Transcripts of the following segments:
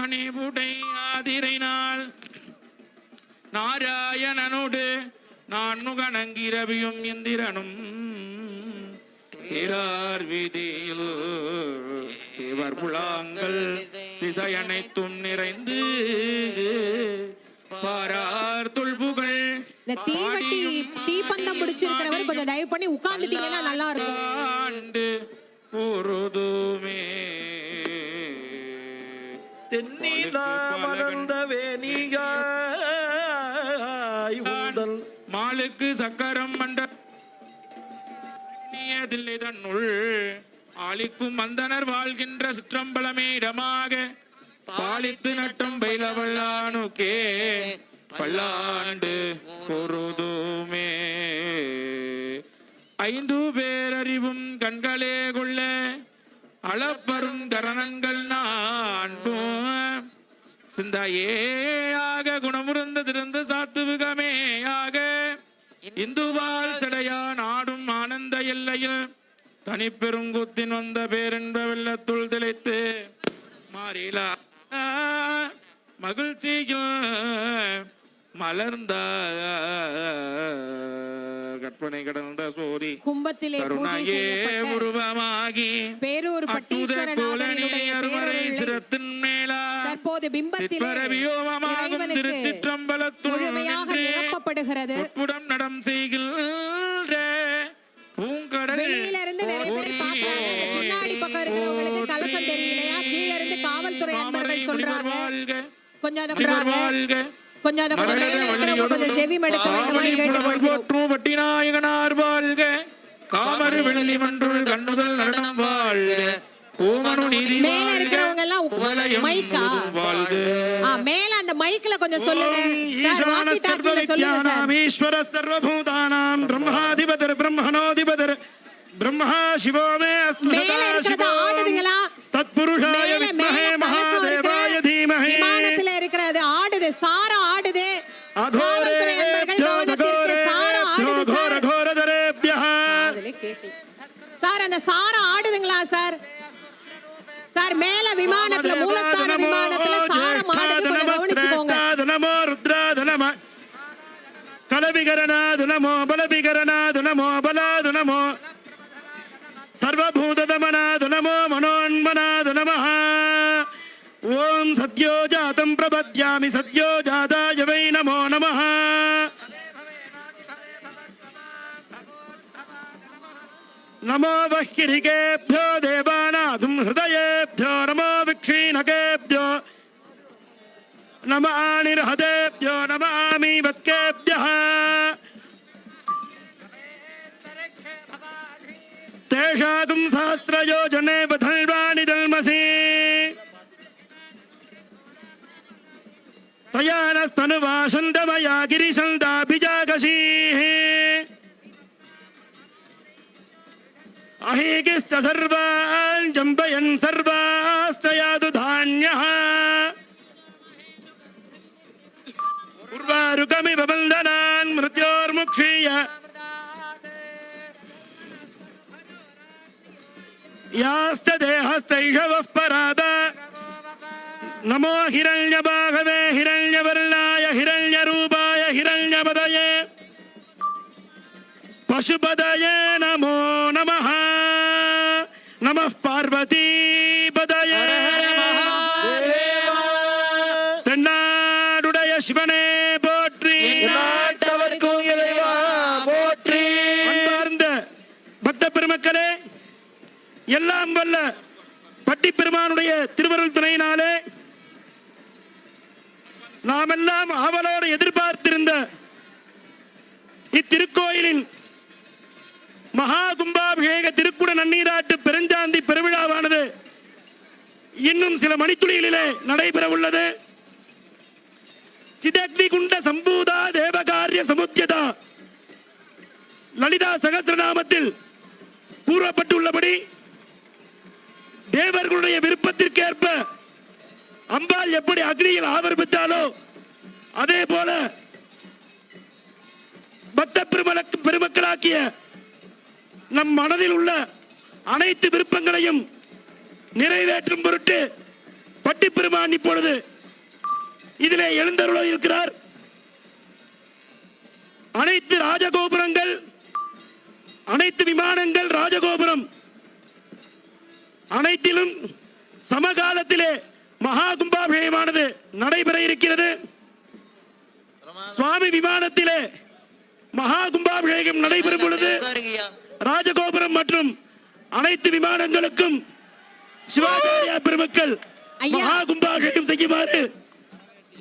அணிவுடை ஆதிரை நாள். நாராயணனோடு நான்முகணங்கி ரவியும் இந்திரனும் வீதியில் தேவர் புலாங்கள் திசை அனைத்தும் நிறைந்து. பாரார் தொல்புகள் இந்த தீவட்டி தீப்பந்தம் முடிச்சிருக்கிறவர் கொஞ்சம் தயவு பண்ணி உட்கார்ந்துட்டீங்கன்னா நல்லா இருக்கும். ஆண்டு பொருதுமே. தென்னிலா மலர்ந்த வேணியாய் உந்தல். மாலுக்கு சக்கரம் மண்ட தில்லை தன்னுள். ஆளிக்கும் மந்தனர் வாழ்கின்ற சிற்றம்பலமே இடமாக. பாலித்து நட்டம் பைலவல்லானுக்கே பல்லாண்டு பொருதுமே. ஐந்து பேரறிவும் கண்களே கொள்ள அளப்பரும் கரணங்கள் நான்கும். சிந்தாயேயாக குணமுறந்த திருந்த சாத்துவிகமேயாக இந்துவால் சடையா நாடும் ஆனந்த எல்லையில். தனிப்பெருங்குத்தின் வந்த பேரென்ப வெள்ளத்துள் திளைத்து மாறிலா. மகிழ்ச்சியில் மலர்ந்த கற்பனை கடந்த சோரி கும்பத்திலே கருணையே உருவமாகி. பேரூர் சிரத்தின் மேலா. தற்போது பிம்பத்திலே இறைவனுக்கு திருச்சிற்றம்பலத்துள் நிரப்பப்படுகிறது. உட்புடம் நடம் செய்கின்ற பூங்கடல் வெளியில இருந்து நிறைய பேர் பாக்குறாங்க இந்த பின்னாடி பக்கம் இருக்கிறவங்களுக்கு கலசம் தெரியலையா? கீழ இருந்து காவல்துறை அன்பர்கள் சொல்றாங்க. கொஞ்சம் அதை கொஞ்சம் அதை கொஞ்சம் செவி மடுக்க போற்றும் பட்டிநாயகனார் வாழ்க. காமரு வெள்ளி மன்றுள் கண்ணுதல் நடனம் வாழ்க. ஓமனு நீதி மேல ஆடுதுங்களா சார் சார் மேல விமானத்துல மூலஸ்தான விமானத்துல சாரம் ஆடுது கொஞ்சம் கவனிச்சுக்கோங்க நமோ ருத்ராது நம கலவிகரணாது நமோ பலவிகரணாது நமோ பலாது நமோ சர்வபூததமனாது நமோ மனோன்மனாது நமः ஓம் சத்யோ ஜாதம் பிரபத்யாமி சத்யோ ஜாதாய नमो वह्यधिकेभ्यो देवानाथुं हृदयेभ्यो, नमो विक्षीणकेभ्यो। नम आनिर्हतेभ्यो, नम आमीवत्केभ्यः। तेषातुं सहस्रयोजने बधल्वाणि जन्मसि। तया नस्तनुवासन्दमया गिरिसन्दाभिजागसीः अहीगिश्च सर्वान् जम्बयन् सर्वाश्च यादु धान्यः। उर्वारुकमिव बन्धनान् मृत्योर्मुक्षीय। याश्च देहस्तैषवः पराद। नमो हिरण्यबाहवे हिरण्यवर्णाय, हिरण्यरूपाय हिरण्यपदये पशुपदये நம பார்வதி தென்னாடுடைய சிவனே போற்றி. போற்றி. அன்பார்ந்த பக்த பெருமக்களே எல்லாம் வல்ல பட்டி பெருமானுடைய திருவருள் துணையினாலே நாமெல்லாம் ஆவலோடு எதிர்பார்த்திருந்த இத்திருக்கோயிலின் மகா கும்பாபிஷேக திருக்குட நன்னீராட்டு பெருஞ்சாந்தி பெருவிழாவானது இன்னும் சில மணித்துளிகளிலே நடைபெற உள்ளது சிதக்னி குண்ட சம்பூதா தேவகாரிய சமுத்தியதா. லலிதா சகசிரநாமத்தில் கூறப்பட்டுள்ளபடி தேவர்களுடைய விருப்பத்திற்கேற்ப அம்பாள் எப்படி அக்னியில் ஆவர்பித்தாலோ அதே போல பக்த பெருமக்களாக்கிய நம் மனதில் உள்ள அனைத்து விருப்பங்களையும் நிறைவேற்றும் பொருட்டு பட்டிப்பெருமான் இப்பொழுது இதிலே எழுந்தருள இருக்கிறார். அனைத்து ராஜகோபுரங்கள் அனைத்து விமானங்கள் ராஜகோபுரம் அனைத்திலும் சமகாலத்திலே மகா கும்பாபிஷேகமானது நடைபெற இருக்கிறது. சுவாமி விமானத்திலே மகா கும்பாபிஷேகம் நடைபெறும் பொழுது ராஜகோபுரம் மற்றும் அனைத்து விமானங்களுக்கும் சிவாச்சாரியா பெருமக்கள். மகா கும்பாபிஷேகம் செய்யுமாறு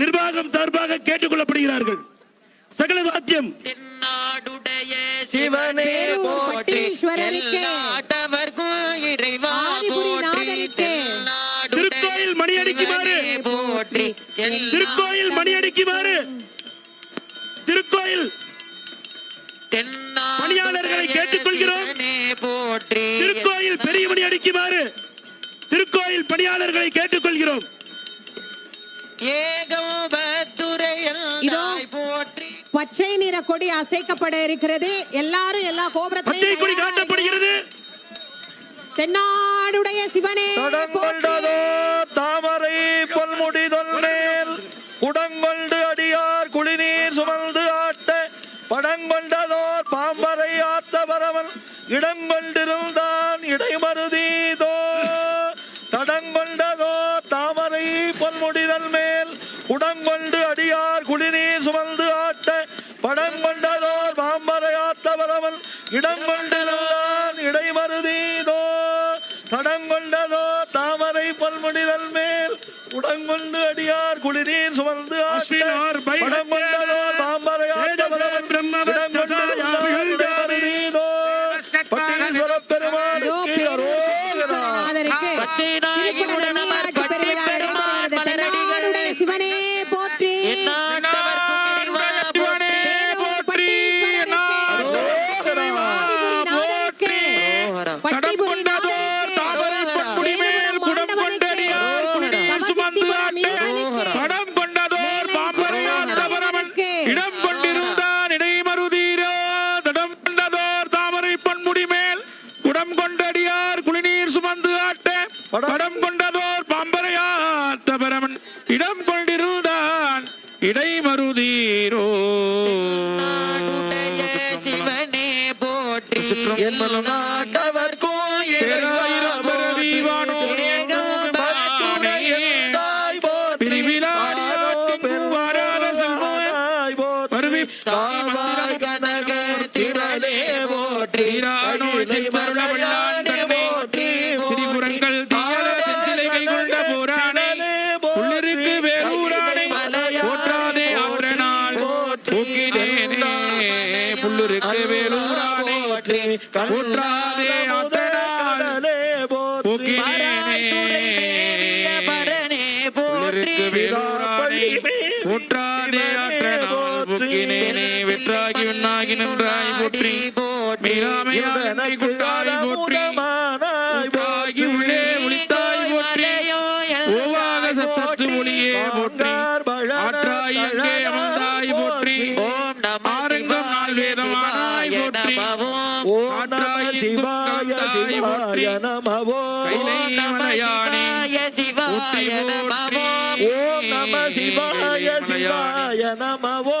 நிர்வாகம் சார்பாக கேட்டுக்கொள்ளப்படுகிறார்கள். சகல வாத்தியம். தென்னாடுடைய சிவனே போற்றி கேட்டுக்கொள்கிறோம். திருக்கோயில் பெரிய மணி அடிக்குமாறு திருக்கோயில் பணியாளர்களை கேட்டுக்கொள்கிறோம். பச்சை நிற கொடி அசைக்கப்பட இருக்கிறது. எல்லாரும் எல்லா பச்சை கொடி கோபுரத்தையும் காட்டப்படுகிறது. தென்னாடுடைய சிவனே தாமரை பொல்முடிதொல் மேல் குடங்கொண்டு அடியார் குளிநீர் சுமந்து ஆட்ட ஆத்த பரவன் இடங்கொண்டிருந்தான் இடைமருதீதோ தடங்கொண்டதோ தாமரை பொன்முடிதல் மேல் குடங்கொண்டு அடியார் குளிநீர் சுமந்து ஆட்ட படங்கொண்டதோர் பாம்பரை ஆத்த பரவன் இடங்கொண்டிருந்தான் இடைமருதீதோ தடங்கொண்டதோ தாமரை பல்முடிதல் மேல் உடங்கொண்டு அடியார் குளிரீர் சுமந்து அஸ்வினார் பைரவ படங்கொண்டதோ படம் கொண்டதோர் பாம்பரையார் தபரவன் இடம் கொண்டிருந்தான் இடைமருதீரோ. நாடுடைய சிவனே போற்றி என்னும் நாட்டவர்க்கும் இறைவா பேராயிரம் பிறவி வானோர் பத்துரை நின்றாய் போற்றி. மீராமையாய் என்னை கொண்டாய் போற்றி. உண்டாகி உள்ளே ஒளித்தாய் போற்றி. ஓவாக சத்தத்து ஒளியே போற்றி. ஆற்றாய் எங்கே அமர்ந்தாய் போற்றி. ஓம் நம ஆரங்கம் நாள் வேதமானாய் போற்றி. ஓம் நம சிவாய சிவாய நமவோ கைலை மலையானே சிவாய நமோ ஓம் நம சிவாய சிவாய நமவோ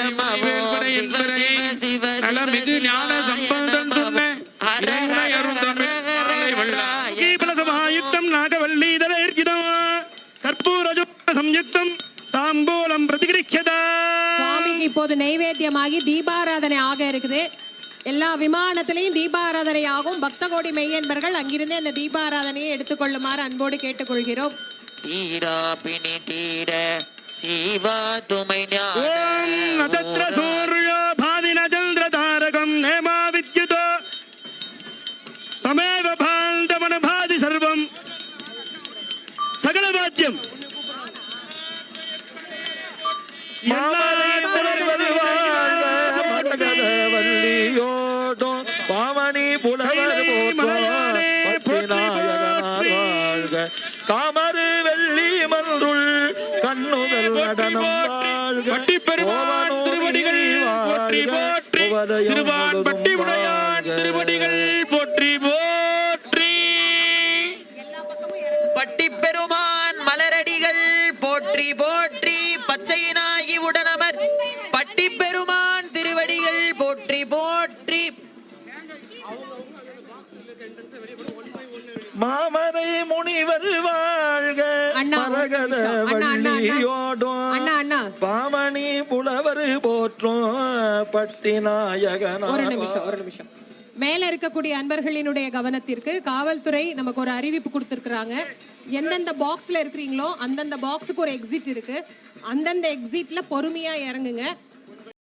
நைவேத்தியமாகி தீபாராதனை ஆக இருக்குது. எல்லா விமானத்திலையும் தீபாராதனை ஆகும் பக்த கோடி மெய்யன்பர்கள் அங்கிருந்து அந்த தீபாராதனையை எடுத்துக்கொள்ளுமாறு அன்போடு கேட்டுக்கொள்கிறோம். தீரா பிணி தீர சிவா துமை சூர்யோ தாரகம் நேமா வித்யுதோ தமேவ பாந்தமன பாதி சர்வம். சகல வாத்தியம். வள்ளியோடும் நடனம் பட்டி பெருமான் திருவடிகள் போற்றி போற்றி. திருவான் பட்டி உடையான் திருவடிகள் போற்றி போற்றி. பட்டிப்பெருமான் மலரடிகள் போற்றி போற்றி. பச்சையினாகி உடனமர். பட்டிப்பெருமான் திருவடிகள் போற்றி போற்றி. மாமரை அண்ணா, ஒரு மரகத. வள்ளியோடும் பாமணி புலவர் போற்றும் பட்டி ஒரு நாயகனார் நிமிஷம் ஒரு நிமிஷம். மேல இருக்கக்கூடிய அன்பர்களினுடைய கவனத்திற்கு காவல்துறை நமக்கு ஒரு அறிவிப்பு கொடுத்திருக்கிறாங்க. எந்தெந்த பாக்ஸ்ல இருக்கிறீங்களோ அந்தந்த பாக்ஸுக்கு ஒரு எக்ஸிட் இருக்கு. அந்தந்த எக்ஸிட்ல பொறுமையா இறங்குங்க.